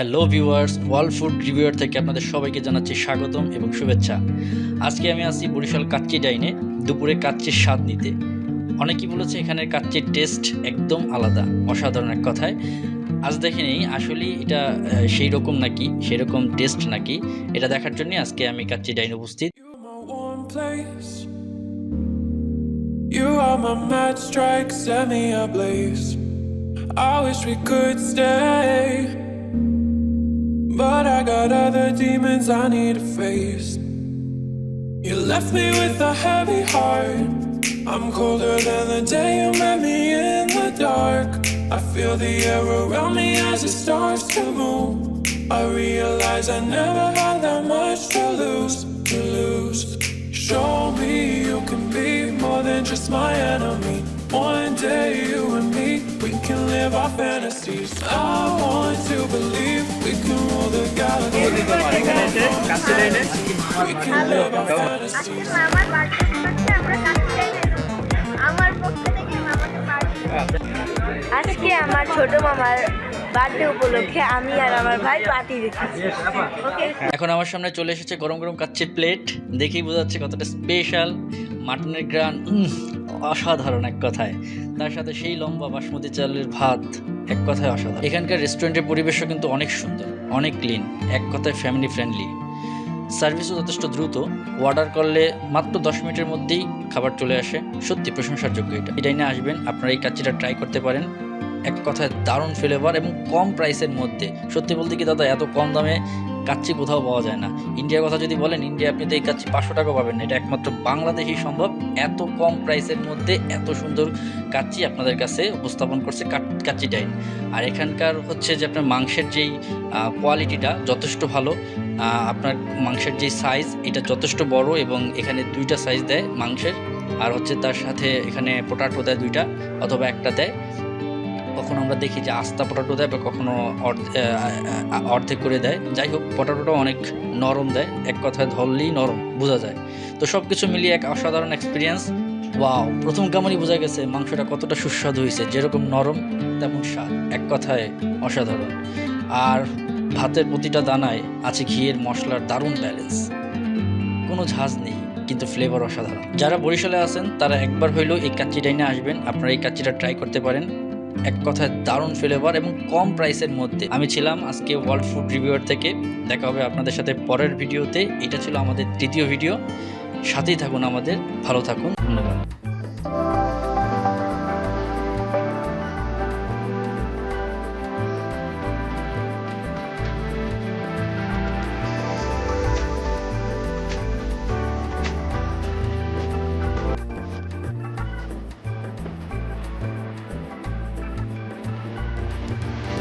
Hello viewers world food reviewer থেকে আপনাদের সবাইকে জানাচ্ছি স্বাগতম এবং শুভেচ্ছা। আজকে আমি আছি বরিশাল কাচ্চি ডাইনে, দুপুরে কাচ্চির স্বাদ নিতে। অনেকেই বলেছে এখানের কাচ্চির টেস্ট একদম আলাদা, অসাধারণ এক কথায়। আজ দেখে নেই আসলে এটা সেই রকম নাকি সেই রকম টেস্ট নাকি, এটা দেখার জন্য আজকে আমি কাচ্চি ডাইনে উপস্থিত. I wish we could stay. I got other demons I need to face. You left me with a heavy heart. I'm colder than the day you met me in the dark. I feel the air around me as it starts to move. I realize I never had that much to lose, to lose. Show me you can be more than just my enemy. One day you and me, we can live our fantasies. I want to believe আজকে আমরা ছোট মামার birthday উপলক্ষে আমি আর আমার ভাই party দিচ্ছি এখন আমার সামনে চলে এসেছে গরম গরম কাচ্চির প্লেট দেখেই বোঝা যাচ্ছে কতটা স্পেশাল মাটনের গ্রান অসাধারণ এক কথায়। তার সাথে সেই লম্বা বাসমতি চালের ভাত এক কথায় অসাধারণ। এখানকার রেস্টুরেন্টের পরিবেশও কিন্তু অনেক সুন্দর। অনেক ক্লিন এক কথায় ফ্যামিলি ফ্রেন্ডলি সার্ভিসও যথেষ্ট দ্রুত অর্ডার করলে মাত্র দশ মিনিটের মধ্যেই খাবার চলে আসে। সত্যি প্রশংসার যোগ্য এটা এটাই না আসবেন, আপনারা এই কাচ্চিটা ট্রাই করতে পারেন। এক কথায় দারুণ ফ্লেভার এবং কম প্রাইসের মধ্যে। সত্যি বলতে কি দাদা, এত কম দামে কাচ্চি কোথাও পাওয়া যায় না। ইন্ডিয়ার কথা যদি বলেন, ইন্ডিয়া আপনি তো এই কাচ্চি পাঁচশো টাকা পাবেন এটা একমাত্র বাংলাদেশেই সম্ভব। এত কম প্রাইসের মধ্যে এত সুন্দর কাচ্চি আপনাদের কাছে উপস্থাপন করছে কাচ্চি ডাইন। আর এখানকার হচ্ছে যে আপনার মাংসের যেই কোয়ালিটিটা যথেষ্ট ভালো। আপনার মাংসের যে সাইজ এটা যথেষ্ট বড় এবং এখানে দুইটা সাইজ দেয় মাংসের। আর হচ্ছে তার সাথে এখানে পোটাটো দেয় দুইটা অথবা একটা দেয়। কখনো আমরা দেখি যে আস্তা পটাটো দেয় বা কখনো অর্ধ- অর্ধেক করে দেয়। যাই হোক, পটাটোটা অনেক নরম দেয়। এক কথায় ধরলেই নরম, বোঝা যায়। তো সব কিছু মিলিয়ে এক অসাধারণ এক্সপিরিয়েন্স ওয়াও প্রথম কামড়ই বোঝা গেছে মাংসটা কতটা সুস্বাদু হয়েছে। যেরকম নরম, তেমন স্বাদ। এক কথায় অসাধারণ। আর ভাতের প্রতিটা দানায় আছে ঘিয়ের মশলার দারুণ ব্যালেন্স কোনো ঝাঁজ নেই, কিন্তু ফ্লেভার অসাধারণ। যারা বরিশালে আছেন, তারা একবার হইলেও এই কাচ্চি ডাইনে আসবেন। আপনারা এই কাচ্চিটা ট্রাই করতে পারেন। এক কথায় দারুণ ফ্লেভার এবং কম প্রাইসের মধ্যে। আমি ছিলাম আজকে ওয়ার্ল্ড ফুড রিভিউয়ার থেকে। দেখা হবে আপনাদের সাথে পরের ভিডিওতে। এটা ছিল আমাদের তৃতীয় ভিডিও সাথেই থাকুন আমাদের। ভালো থাকুন। ধন্যবাদ।